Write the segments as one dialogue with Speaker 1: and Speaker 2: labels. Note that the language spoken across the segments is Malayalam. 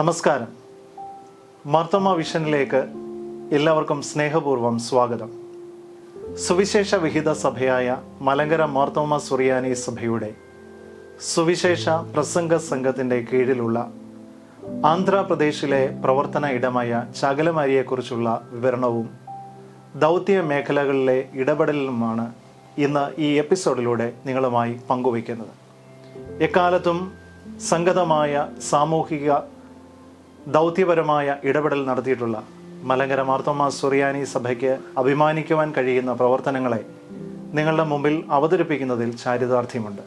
Speaker 1: നമസ്കാരം. മാർത്തോമ വിഷനിലേക്ക് എല്ലാവർക്കും സ്നേഹപൂർവം സ്വാഗതം. സുവിശേഷ വിഹിത സഭയായ മലങ്കര മാർത്തോമ സുറിയാനി സഭയുടെ സുവിശേഷ പ്രസംഗ സംഘത്തിന്റെ കീഴിലുള്ള ആന്ധ്രാപ്രദേശിലെ പ്രവർത്തന ഇടമായ ചകലമാരിയെക്കുറിച്ചുള്ള വിവരണവും ദൗത്യ മേഖലകളിലെ ഇടപെടലുമാണ് ഇന്ന് ഈ എപ്പിസോഡിലൂടെ നിങ്ങളുമായി പങ്കുവയ്ക്കുന്നത്. എക്കാലത്തും സംഗതമായ സാമൂഹിക ദൗത്യപരമായ ഇടപെടൽ നടത്തിയിട്ടുള്ള മലങ്കര മാർത്തോമ സുറിയാനി സഭയ്ക്ക് അഭിമാനിക്കുവാൻ കഴിയുന്ന പ്രവർത്തനങ്ങളെ നിങ്ങളുടെ മുമ്പിൽ അവതരിപ്പിക്കുന്നതിൽ ചാരിതാർത്ഥ്യമുണ്ട്.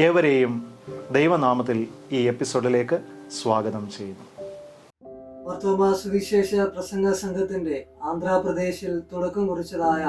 Speaker 1: ഏവരെയും ദൈവനാമത്തിൽ ഈ എപ്പിസോഡിലേക്ക് സ്വാഗതം ചെയ്യുന്നു.
Speaker 2: മർത്തോമ സുവിശേഷ പ്രസംഗ സംഘത്തിന്റെ ആന്ധ്രാപ്രദേശിൽ തുടക്കം കുറിച്ചതായ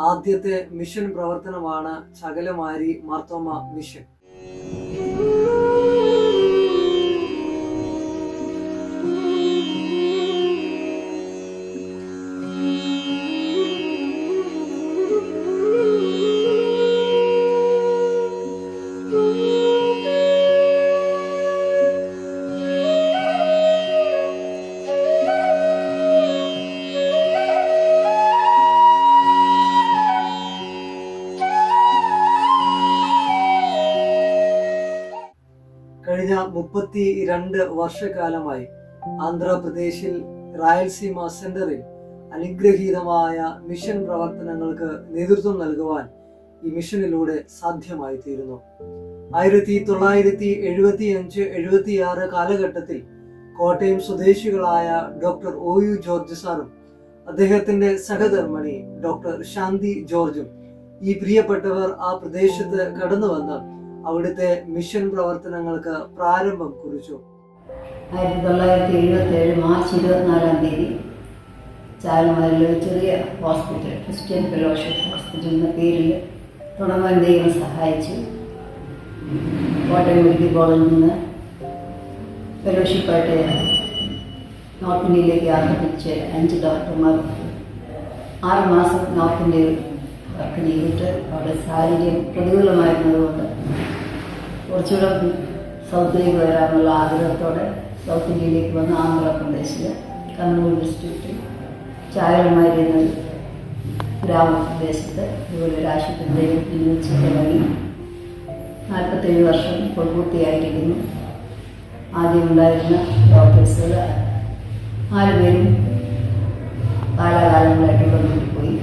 Speaker 2: ആദ്യത്തെ മിഷൻ പ്രവർത്തനമാണ് ചകലമാരി മാർത്തോമ മിഷൻ. കഴിഞ്ഞ മുപ്പത്തി രണ്ട് വർഷക്കാലമായി ആന്ധ്രാപ്രദേശിൽ റായൽസീമ സെന്ററിൽ അനുഗ്രഹീതമായ മിഷൻ പ്രവർത്തനങ്ങൾക്ക് നേതൃത്വം നൽകുവാൻ ഈ മിഷനിലൂടെ സാധ്യമായി തീരുന്നു ആയിരത്തി തൊള്ളായിരത്തി എഴുപത്തി അഞ്ച് എഴുപത്തി ആറ് കാലഘട്ടത്തിൽ കോട്ടയം സ്വദേശികളായ ഡോക്ടർ ഒ യു ജോർജ് സാറും അദ്ദേഹത്തിന്റെ സഹധർമ്മണി ഡോക്ടർ ശാന്തി ജോർജും ഈ പ്രിയപ്പെട്ടവർ ആ പ്രദേശത്ത് കടന്നു വന്ന് അവിടുത്തെ മിഷൻ പ്രവർത്തനങ്ങൾക്ക് പ്രാരംഭം കുറിച്ചു.
Speaker 3: ആയിരത്തി തൊള്ളായിരത്തി എഴുപത്തി ഏഴ് മാർച്ച് ഇരുപത്തിനാലാം തീയതി ചാലമാരിലെ ചെറിയ ഹോസ്പിറ്റൽ ക്രിസ്ത്യൻ ഫെലോഷിപ്പ് ഹോസ്പിറ്റൽ എന്ന പേരിൽ തുടങ്ങാൻ ദൈവം സഹായിച്ചു? കോട്ടയം മെഡിക്കൽ കോളേജിൽ നിന്ന് ഫെലോഷിപ്പായിട്ട് നോർത്ത് ഇന്ത്യയിലേക്ക് തിരിച്ച് അഞ്ച് ഡോക്ടർമാർ ആറ് മാസം നോർത്ത് ഇന്ത്യയിൽ വർക്ക് ചെയ്തിട്ട് അവിടെ സാഹചര്യം പ്രതികൂലമായിരുന്നതുകൊണ്ട് കുറച്ചുകൂടെ സൗത്തിലേക്ക് വരാനുള്ള ആഗ്രഹത്തോടെ സൗത്ത് ഇന്ത്യയിലേക്ക് വന്ന് ആന്ധ്രാപ്രദേശിൽ കണ്ണൂർ ഡിസ്ട്രിക്റ്റിൽ ചായലമാരി എന്നൊരു ഗ്രാമപ്രദേശത്ത് ഇതുപോലെ ഒരു ആശുപത്രിയിൽ വെച്ച് തുടങ്ങി നാൽപ്പത്തേഴ് വർഷം ഇപ്പോൾ പൂർത്തിയായിരിക്കുന്നു ആദ്യം ഉണ്ടായിരുന്ന ഡോക്ടേഴ്സുകൾ നാലുപേരും കാലാകാലങ്ങളായിട്ട് കൊണ്ടുപോയി പോയി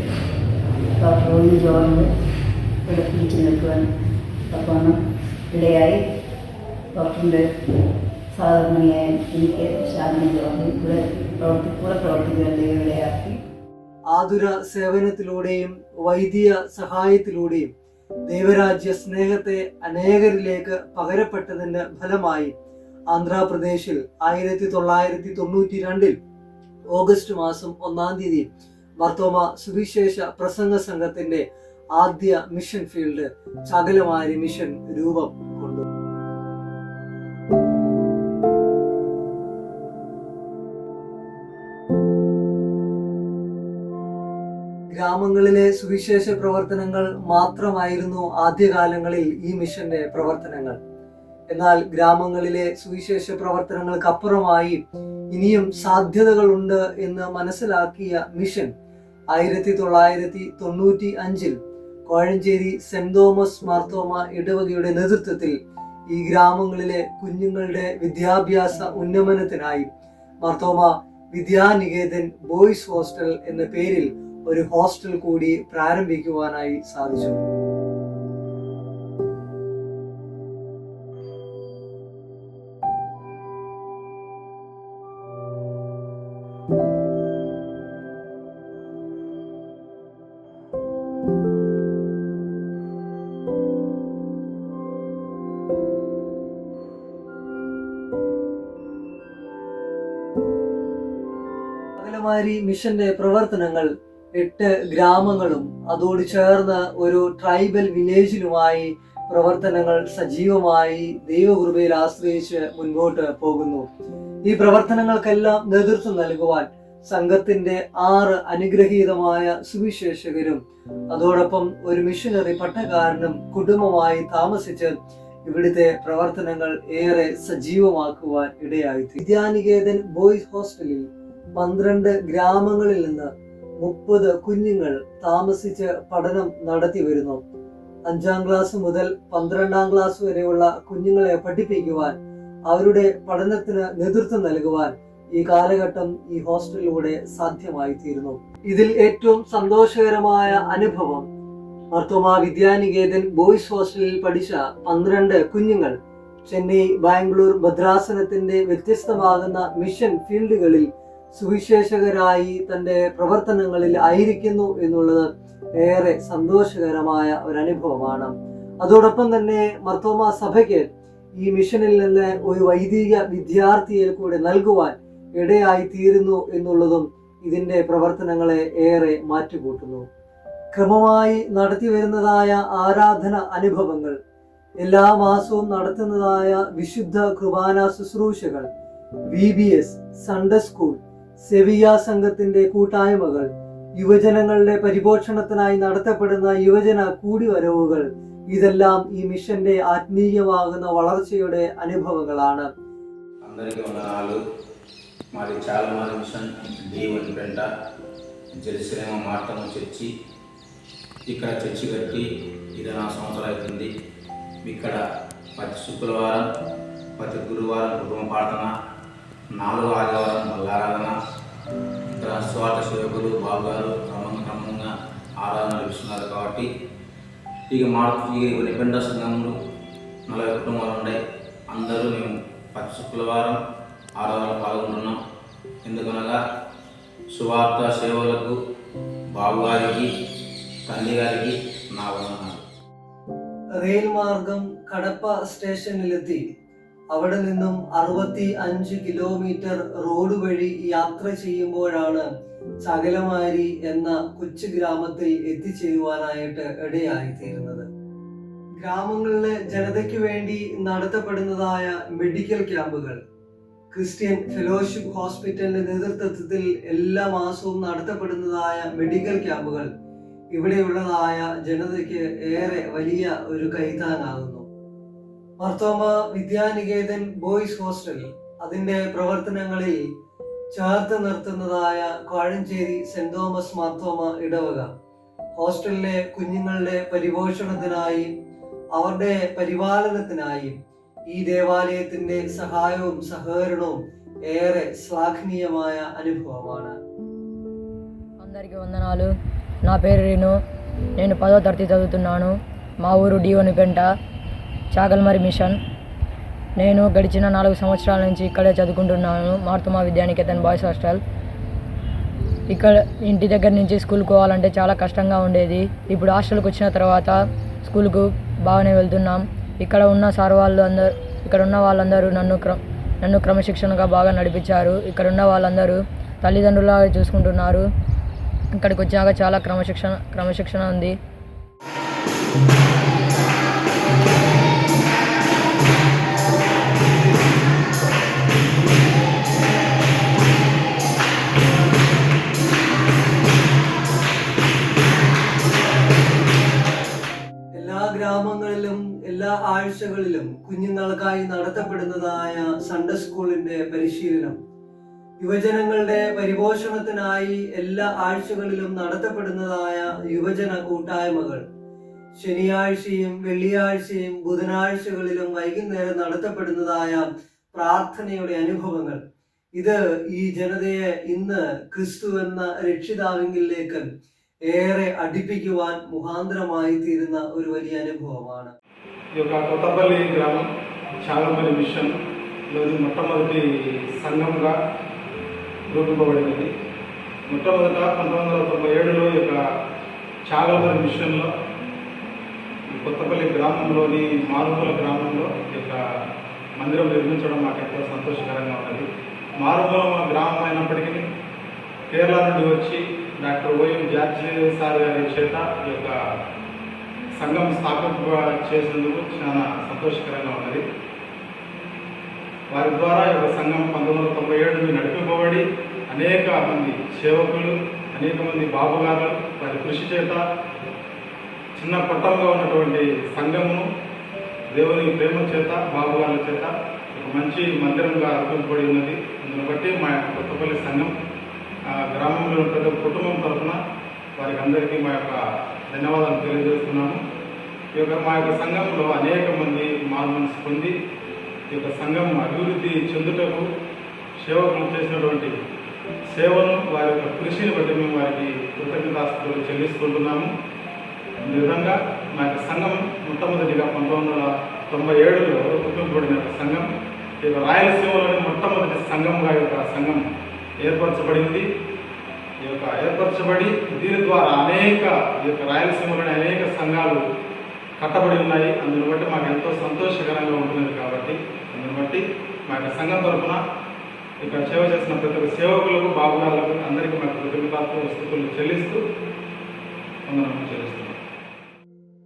Speaker 3: ഡോക്ടർ ഒന്ന് ജോണിന് ഇവിടെ പിടിച്ചു നിൽക്കുവാൻ തക്കവണ്ണം ഇടയായി. ഡോക്ടറിന്റെ സാധാരണയായി എനിക്ക് ശാന്തി ജോർജ് ഇവിടെ പ്രവർത്തി കൂടെ പ്രവർത്തിക്കാൻ ദൈവം ഇടയാക്കി
Speaker 2: ആതുര സേവനത്തിലൂടെയും വൈദ്യ സഹായത്തിലൂടെയും ദൈവരാജ്യ സ്നേഹത്തെ അനേകരിലേക്ക് പകരപ്പെട്ടതിന്റെ ഫലമായി ആന്ധ്രാപ്രദേശിൽ ആയിരത്തി തൊള്ളായിരത്തി തൊണ്ണൂറ്റി രണ്ടിൽ ഓഗസ്റ്റ് മാസം ഒന്നാം തീയതി മർത്തോമ സുവിശേഷ പ്രസംഗ സംഘത്തിന്റെ ആദ്യ മിഷൻ ഫീൽഡ് ചകലമാരി മിഷൻ രൂപം ഗ്രാമങ്ങളിലെ സുവിശേഷ പ്രവർത്തനങ്ങൾ മാത്രമായിരുന്നു ആദ്യകാലങ്ങളിൽ ഈ മിഷന്റെ പ്രവർത്തനങ്ങൾ. എന്നാൽ ഗ്രാമങ്ങളിലെ സുവിശേഷ പ്രവർത്തനങ്ങൾക്കപ്പുറമായി ഇനിയും സാധ്യതകളുണ്ട് എന്ന് മനസ്സിലാക്കിയ മിഷൻ ആയിരത്തി തൊള്ളായിരത്തി തൊണ്ണൂറ്റി അഞ്ചിൽ കോഴഞ്ചേരി സെന്റ് തോമസ് മാർത്തോമ ഇടവകയുടെ നേതൃത്വത്തിൽ ഈ ഗ്രാമങ്ങളിലെ കുഞ്ഞുങ്ങളുടെ വിദ്യാഭ്യാസ ഉന്നമനത്തിനായി മാർത്തോമ വിദ്യാനികേതൻ ബോയ്സ് ഹോസ്റ്റൽ എന്ന പേരിൽ ഒരു ഹോസ്റ്റൽ കൂടി പ്രാരംഭിക്കുവാനായി സാധിച്ചു. മിഷന്റെ പ്രവർത്തനങ്ങൾ എട്ട് ഗ്രാമങ്ങളും അതോട് ചേർന്ന് ഒരു ട്രൈബൽ വില്ലേജിലുമായി പ്രവർത്തനങ്ങൾ സജീവമായി ദൈവകൃപയിൽ ആശ്രയിച്ച് മുൻപോട്ട് പോകുന്നു. ഈ പ്രവർത്തനങ്ങൾക്കെല്ലാം നേതൃത്വം നൽകുവാൻ സംഘത്തിന്റെ ആറ് അനുഗ്രഹീതമായ സുവിശേഷകരും അതോടൊപ്പം ഒരു മിഷനറി പട്ടക്കാരനും കുടുംബമായി താമസിച്ച് ഇവിടുത്തെ പ്രവർത്തനങ്ങൾ ഏറെ സജീവമാക്കുവാൻ ഇടയായി വിദ്യാനികേതൻ ബോയ്സ് ഹോസ്റ്റലിൽ പന്ത്രണ്ട് ഗ്രാമങ്ങളിൽ നിന്ന് മുപ്പത് കുഞ്ഞുങ്ങൾ താമസിച്ച് പഠനം നടത്തി വരുന്നു. അഞ്ചാം ക്ലാസ് മുതൽ പന്ത്രണ്ടാം ക്ലാസ് വരെയുള്ള കുഞ്ഞുങ്ങളെ പഠിപ്പിക്കുവാൻ അവരുടെ പഠനത്തിന് നേതൃത്വം നൽകുവാൻ ഈ കാലഘട്ടം ഈ ഹോസ്റ്റലിലൂടെ സാധ്യമായി തീരുന്നു ഇതിൽ ഏറ്റവും സന്തോഷകരമായ അനുഭവം മർത്തോമ വിദ്യാനികേതൻ ബോയ്സ് ഹോസ്റ്റലിൽ പഠിച്ച പന്ത്രണ്ട് കുഞ്ഞുങ്ങൾ ചെന്നൈ ബാംഗ്ലൂർ ഭദ്രാസനത്തിന്റെ വ്യത്യസ്തമാകുന്ന മിഷൻ ഫീൽഡുകളിൽ സുവിശേഷകരായി തന്റെ പ്രവർത്തനങ്ങളിൽ ആയിരിക്കുന്നു എന്നുള്ളത് ഏറെ സന്തോഷകരമായ ഒരു അനുഭവമാണ് അതോടൊപ്പം തന്നെ മർത്തോമ സഭയ്ക്ക് ഈ മിഷനിൽ നിന്ന് ഒരു വൈദിക വിദ്യാർത്ഥിയെ കൂടെ നൽകുവാൻ ഇടയായി തീരുന്നു എന്നുള്ളതും ഇതിന്റെ പ്രവർത്തനങ്ങളെ ഏറെ മാറ്റുകൂട്ടുന്നു. ക്രമമായി നടത്തി വരുന്നതായ ആരാധന അനുഭവങ്ങൾ എല്ലാ മാസവും നടത്തുന്നതായ വിശുദ്ധ കുർബാന ശുശ്രൂഷകൾ V B S Sunday school Sevilla സംഘത്തിന്റെ കൂട്ടായ്മകൾ യുവജനങ്ങളുടെ പരിപോഷണത്തിനായി നടത്തപ്പെടുന്ന യുവജന കൂടിവരവുകൾ ഇതെല്ലാം ഈ മിഷന്റെ ആത്മീയമാകുന്ന വളർച്ചയുടെ അനുഭവങ്ങളാണ്
Speaker 4: అందరికీ వందనాలు మాది చాలా మంది మిషన్ డి వన్ పెంట జెరూసలేమ మార్తము చర్చి ఇక్కడ చర్చి కట్టి ఇరవై నాలుగు సంవత్సరాలు అవుతుంది ఇక్కడ ప్రతి శుక్రవారం ప్రతి గురువారం కుటుంబ ప్రార్థన నాలుగు ఆదివారం బల్లారాధన ఇతర స్వార్థ సేవకులు బాబుగారు క్రమం క్రమంగా ఆరాధన ఇస్తున్నారు కాబట్టి ఇక మా ఇక నిబంధన సంఘంలో నలభై కుటుంబాలు ఉన్నాయి. అందరూ మేము పచ్చ శుక్రవారం ఆరాధనలో పాల్గొంటున్నాం. ఎందుకనగా సువార్త సేవలకు బాబుగారికి తల్లి గారికి నా వందనాలు.
Speaker 2: రైల్ మార్గం కడప స్టేషన్లది അവിടെ നിന്നും അറുപത്തി അഞ്ച് കിലോമീറ്റർ റോഡ് വഴി യാത്ര ചെയ്യുമ്പോഴാണ് ചകലമാരി എന്ന കൊച്ചു ഗ്രാമത്തിൽ എത്തിച്ചേരുവാനായിട്ട് ഇടയായിത്തീരുന്നത്. ഗ്രാമങ്ങളിലെ ജനതയ്ക്ക് വേണ്ടി നടത്തപ്പെടുന്നതായ മെഡിക്കൽ ക്യാമ്പുകൾ ക്രിസ്ത്യൻ ഫെലോഷിപ്പ് ഹോസ്പിറ്റലിന്റെ നേതൃത്വത്തിൽ എല്ലാ മാസവും നടത്തപ്പെടുന്നതായ മെഡിക്കൽ ക്യാമ്പുകൾ ഇവിടെയുള്ളതായ ജനതയ്ക്ക് ഏറെ വലിയ ഒരു കൈത്താനാകുന്നു. മർത്തോമ വിദ്യാനികേതൻ ബോയ്സ് ഹോസ്റ്റൽ അതിന്റെ പ്രവർത്തനങ്ങളിൽ ചേർത്ത് നിർത്തുന്നതായ കോഴഞ്ചേരി സെന്റ് തോമസ് മാർത്തോമ ഇടവക ഹോസ്റ്റലിലെ കുഞ്ഞുങ്ങളുടെ പരിപോഷണത്തിനായി അവരുടെ പരിപാലനത്തിനായി ഈ ദേവാലയത്തിന്റെ സഹായവും സഹകരണവും ഏറെ ശ്ലാഘനീയമായ അനുഭവമാണ്
Speaker 5: అందరికీ వందనాలు నా పేరు రీను నేను పదో తరగతి చదువుతున్నాను మా ఊరు డివని పెంట చాగల్మరి మిషన్. నేను గడిచిన నాలుగు సంవత్సరాల నుంచి ఇక్కడే చదువుకుంటున్నాను. Marthoma Vidyanikethan boys hostel. ఇక్కడ ఇంటి దగ్గర నుంచి స్కూల్కి పోవాలంటే చాలా కష్టంగా ఉండేది. ఇప్పుడు హాస్టల్కి వచ్చిన తర్వాత స్కూల్కు బాగానే వెళ్తున్నాం. ఇక్కడ ఉన్న సార్ వాళ్ళు అందరు ఇక్కడ ఉన్న వాళ్ళందరూ నన్ను క్ర నన్ను క్రమశిక్షణగా బాగా నడిపించారు. ఇక్కడ ఉన్న వాళ్ళందరూ తల్లిదండ్రులాగా చూసుకుంటున్నారు. ఇక్కడికి వచ్చాక చాలా క్రమశిక్షణ క్రమశిక్షణ ఉంది.
Speaker 2: ആഴ്ചകളിലും കുഞ്ഞുങ്ങൾക്കായി നടത്തപ്പെടുന്നതായ സൺഡേ സ്കൂളിന്റെ പരിശീലനം. യുവജനങ്ങളുടെ പരിപോഷണത്തിനായി എല്ലാ ആഴ്ചകളിലും നടത്തപ്പെടുന്നതായ യുവജന കൂട്ടായ്മകൾ. ശനിയാഴ്ചയും വെള്ളിയാഴ്ചയും ബുധനാഴ്ചകളിലും വൈകുന്നേരം നടത്തപ്പെടുന്നതായ പ്രാർത്ഥനയുടെ അനുഭവങ്ങൾ. ഇത് ഈ ജനതയെ ഇന്ന് ക്രിസ്തു എന്ന രക്ഷിതാവിംഗിലേക്ക് ഏറെ അടുപ്പിക്കുവാൻ മുഖാന്തരമായി തീരുന്ന ഒരു വലിയ അനുഭവമാണ്.
Speaker 6: ఈ యొక్క కొత్తపల్లి గ్రామం చాగల్పల్లి మిషన్లోని మొట్టమొదటి సంఘంగా రూపింపబడినది మొట్టమొదట పంతొమ్మిది వందల తొంభై ఏడులో ఈ యొక్క చాగంపల్లి మిషన్లో ఈ కొత్తపల్లి గ్రామంలోని మారుమూల గ్రామంలో ఈ యొక్క మందిరం నిర్మించడం మాకు ఎంతో సంతోషకరంగా ఉన్నది. మారుమూల గ్రామం అయినప్పటికీ కేరళ నుండి వచ్చి డాక్టర్ ఓఎం జార్జి సార్ గారి చేత ఈ యొక్క సంఘం స్థాపింప చేసినందుకు చాలా సంతోషకరంగా ఉన్నది. వారి ద్వారా ఈ యొక్క సంఘం పంతొమ్మిది వందల తొంభై ఏడు నడిపిపోబడి అనేక మంది సేవకులు అనేక మంది బాబుగారు వారి కృషి చేత చిన్న పట్టంగా ఉన్నటువంటి సంఘమును దేవుని ప్రేమ చేత బాబుగారుల చేత ఒక మంచి మందిరంగా అర్పింపబడి ఉన్నది. అందును బట్టి మా యొక్క కొత్తపల్లి సంఘం ఆ, గ్రామంలో ప్రతి కుటుంబం తరఫున వారికి అందరికీ మా యొక్క ధన్యవాదాలు తెలియజేస్తున్నాము. ఈ యొక్క మా యొక్క సంఘంలో అనేక మంది మార్మన్స్ పొంది ఈ యొక్క సంఘం అభివృద్ధి చెందుటకు సేవకులు చేసినటువంటి సేవను వారి యొక్క కృషిని బట్టి మేము వారికి కృతజ్ఞతాస్తులు చెల్లిస్తుంటున్నాము. ఈ విధంగా మా యొక్క సంఘం మొట్టమొదటిగా పంతొమ్మిది వందల తొంభై ఏడులో రూపింపబడిన సంఘం ఈ యొక్క రాయలసీమలోని మొట్టమొదటి సంఘంగా యొక్క సంఘం ఏర్పరచబడింది. ఈ యొక్క ఏర్పరచబడి దీని ద్వారా అనేక ఈ యొక్క రాయలసీమలోని అనేక సంఘాలు కట్టబడి ఉన్నాయి అందుని బట్టి మాకు ఎంతో సంతోషకరంగా ఉంటున్నది కాబట్టి అందుని బట్టి మా యొక్క సంఘం తరఫున ఇక్కడ సేవ చేసిన ప్రతి ఒక్క సేవకులకు బాబుగారులకు అందరికీ మా కృతజ్ఞతాత్మ స్థుతులు చెల్లిస్తూ వందనం చెల్లిస్తున్నాం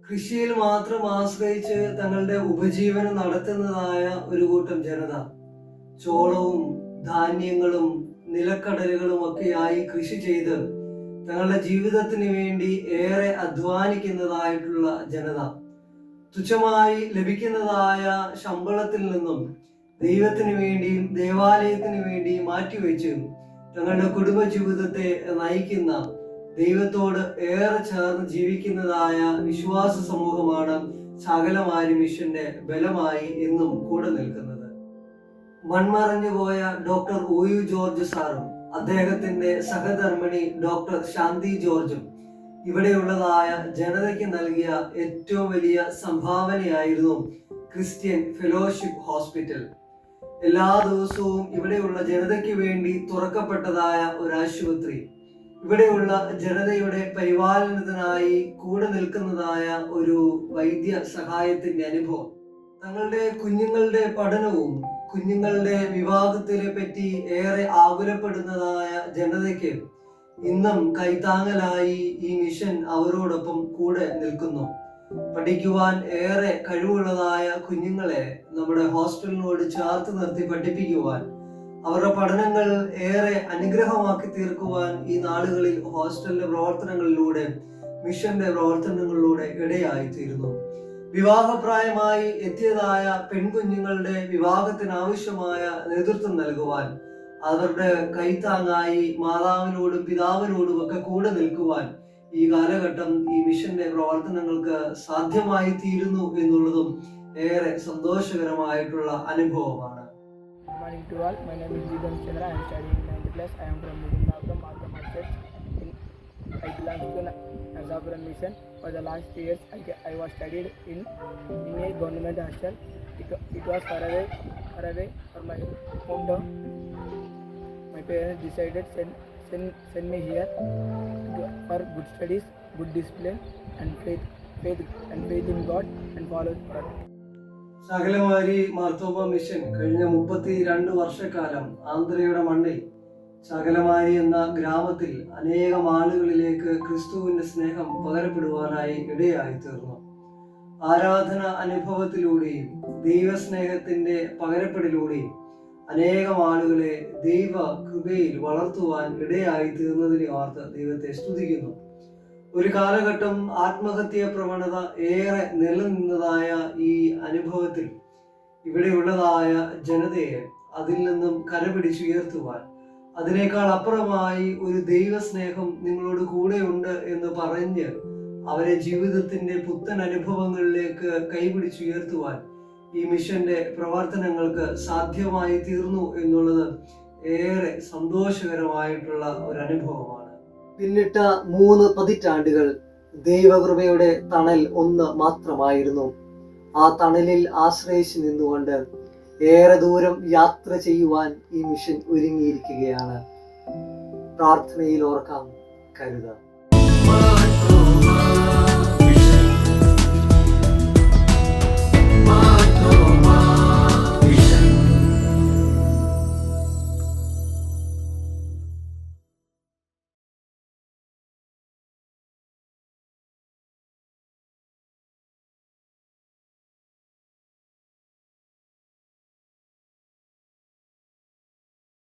Speaker 2: കൃഷിയിൽ മാത്രം ആശ്രയിച്ച് തങ്ങളുടെ ഉപജീവനം നടത്തുന്നതായ ഒരു കൂട്ടം ജനത ചോളവും ധാന്യങ്ങളും നിലക്കടലുകളും ഒക്കെയായി കൃഷി ചെയ്ത് തങ്ങളുടെ ജീവിതത്തിന് വേണ്ടി ഏറെ അധ്വാനിക്കുന്നതായിട്ടുള്ള ജനത. തുച്ഛമായി ലഭിക്കുന്നതായ ശമ്പളത്തിൽ നിന്നും ദൈവത്തിന് വേണ്ടിയും ദേവാലയത്തിന് വേണ്ടിയും മാറ്റിവെച്ച് തങ്ങളുടെ കുടുംബ ജീവിതത്തെ നയിക്കുന്ന ദൈവത്തോട് ഏറെ ചേർന്ന് ജീവിക്കുന്നതായ വിശ്വാസ സമൂഹമാണ് സകലമാരി മിഷന്റെ ബലമായി എന്നും കൂടെ നിൽക്കുന്നത്. മൺമറഞ്ഞു പോയ ഡോക്ടർ ഒ യു ജോർജ് സാറും അദ്ദേഹത്തിന്റെ സഹധർമ്മിണി ഡോക്ടർ ശാന്തി ജോർജും. ഇവിടെയുള്ളതായ ജനതയ്ക്ക് നൽകിയ ഏറ്റവും വലിയ സംഭാവനയായിരുന്നു ക്രിസ്ത്യൻ ഫെലോഷിപ്പ് ഹോസ്പിറ്റൽ. എല്ലാ ദിവസവും ഇവിടെയുള്ള ജനതയ്ക്ക് വേണ്ടി തുറക്കപ്പെട്ടതായ ഒരു ആശുപത്രി. ഇവിടെയുള്ള ജനതയുടെ പരിപാലനത്തിനായി കൂടെ നിൽക്കുന്നതായ ഒരു വൈദ്യ സഹായത്തിന്റെ അനുഭവം. തങ്ങളുടെ കുഞ്ഞുങ്ങളുടെ പഠനവും കുഞ്ഞുങ്ങളുടെ വിവാഹത്തിനെ പറ്റി ഏറെ ആകുലപ്പെടുന്നതായ ജനതയ്ക്ക് ഇന്നും കൈത്താങ്ങലായി ഈ മിഷൻ അവരോടൊപ്പം കൂടെ നിൽക്കുന്നു. പഠിക്കുവാൻ ഏറെ കഴിവുള്ളതായ കുഞ്ഞുങ്ങളെ നമ്മുടെ ഹോസ്റ്റലിനോട് ചേർത്ത് നിർത്തി പഠിപ്പിക്കുവാൻ അവരുടെ പഠനങ്ങൾ ഏറെ അനുഗ്രഹമാക്കി തീർക്കുവാൻ ഈ നാളുകളിൽ ഹോസ്റ്റലിന്റെ പ്രവർത്തനങ്ങളിലൂടെ മിഷന്റെ പ്രവർത്തനങ്ങളിലൂടെ ഇടയായിത്തീരുന്നു. വിവാഹപ്രായമായി എത്തിയതായ പെൺകുഞ്ഞുങ്ങളുടെ വിവാഹത്തിനാവശ്യമായ നേതൃത്വം നൽകുവാൻ അവരുടെ കൈത്താങ്ങായി മാതാവിനോടും പിതാവിനോടും ഒക്കെ കൂടെ നിൽക്കുവാൻ ഈ കാലഘട്ടം ഈ മിഷന്റെ പ്രവർത്തനങ്ങൾക്ക് സാധ്യമായി തീരുന്നു എന്നുള്ളതും ഏറെ സന്തോഷകരമായിട്ടുള്ള അനുഭവമാണ്
Speaker 7: morning to all. My name is Jidan Chandra. I am studying 9th class. I am from. In, belong Mission. For the last two years, I, I was studied in, in a government hostel. It, it was far away, far away from my hometown. My parents decided send, send, send me here to, for good studies, good discipline, and faith, faith and faith in God and follow God.
Speaker 2: ശകലമാരി മാർത്തോമ മിഷൻ കഴിഞ്ഞ മുപ്പത്തി രണ്ട് വർഷക്കാലം ആന്ധ്രയുടെ മണ്ണിൽ ശകലമാരി എന്ന ഗ്രാമത്തിൽ അനേകം ആളുകളിലേക്ക് ക്രിസ്തുവിന്റെ സ്നേഹം പകരപ്പെടുവാനായി ഇടയായി തീർന്നു ആരാധന അനുഭവത്തിലൂടെയും ദൈവസ്നേഹത്തിന്റെ പകരപ്പെടലൂടെയും അനേകം ആളുകളെ ദൈവ കൃപയിൽ വളർത്തുവാൻ ഇടയായി തീർന്നതിനെ ഓർത്ത് ദൈവത്തെ സ്തുതിക്കുന്നു. ഒരു കാലഘട്ടം ആത്മഹത്യ പ്രവണത ഏറെ നിലനിന്നതായ ഈ അനുഭവത്തിൽ ഇവിടെയുള്ളതായ ജനതയെ അതിൽ നിന്നും കരപിടിച്ചുയർത്തുവാൻ അതിനേക്കാൾ അപ്പുറമായി ഒരു ദൈവസ്നേഹം നിങ്ങളോട് കൂടെയുണ്ട് എന്ന് പറഞ്ഞ് അവരെ ജീവിതത്തിന്റെ പുത്തൻ അനുഭവങ്ങളിലേക്ക് കൈപിടിച്ചുയർത്തുവാൻ ഈ മിഷന്റെ പ്രവർത്തനങ്ങൾക്ക് സാധ്യമായി തീർന്നു എന്നുള്ളത് ഏറെ സന്തോഷകരമായിട്ടുള്ള ഒരു അനുഭവമാണ്. പിന്നിട്ട മൂന്ന് പതിറ്റാണ്ടുകൾ ദൈവകൃപയുടെ തണൽ ഒന്ന് മാത്രമായിരുന്നു. ആ തണലിൽ ആശ്രയിച്ചു നിന്നുകൊണ്ട് ഏറെ ദൂരം യാത്ര ചെയ്യുവാൻ ഈ മിഷൻ ഒരുങ്ങിയിരിക്കുകയാണ്. പ്രാർത്ഥനയിൽ ഓർക്കാം കരുതാം.